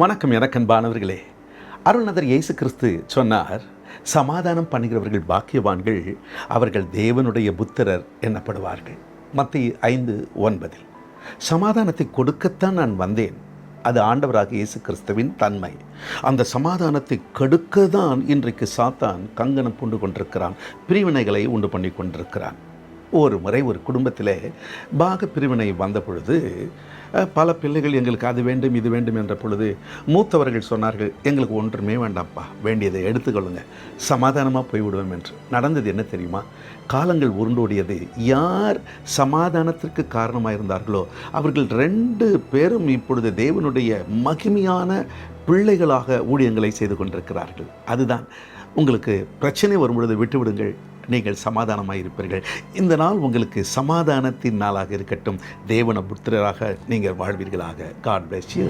வணக்கம் எனக்கன்பானவர்களே. அருள்நதர் இயேசு கிறிஸ்து சொன்னார் சமாதானம் பண்ணுகிறவர்கள் பாக்கியவான்கள் அவர்கள் தேவனுடைய புத்திரர் எனப்படுவார்கள் மத்திய ஐந்து ஒன்பதில் சமாதானத்தை கொடுக்கத்தான் நான் வந்தேன். அது ஆண்டவராக இயேசு கிறிஸ்துவின் தன்மை. அந்த சமாதானத்தை கெடுக்க தான் இன்றைக்கு சாத்தான் கங்கணம் பூண்டு கொண்டிருக்கிறான். பிரிவினைகளை உண்டு பண்ணி கொண்டிருக்கிறான் ஒரு முறை ஒரு குடும்பத்தில் பாக பிரிவினை வந்த பொழுது பல பிள்ளைகள் எங்களுக்கு அது வேண்டும் இது வேண்டும் என்ற பொழுது மூத்தவர்கள் சொன்னார்கள் எங்களுக்கு ஒன்றுமே வேண்டாம்ப்பா வேண்டியதை எடுத்துக்கொள்ளுங்க சமாதானமாக போய்விடுவோம் என்று. நடந்தது என்ன தெரியுமா? காலங்கள் உருண்டோடியது. யார் சமாதானத்திற்கு காரணமாக இருந்தார்களோ அவர்கள் ரெண்டு பேரும் இப்பொழுது தேவனுடைய மகிமையான பிள்ளைகளாக ஊழியங்களை செய்து கொண்டிருக்கிறார்கள். அதுதான் உங்களுக்கு பிரச்சனை வரும்பொழுது விட்டுவிடுங்கள். நீங்கள் சமாதானமாக இருப்பீர்கள் இந்த நாள் உங்களுக்கு சமாதானத்தின் நாளாக இருக்கட்டும். தேவன புத்திரராக நீங்கள் வாழ்வீர்களாக. God bless you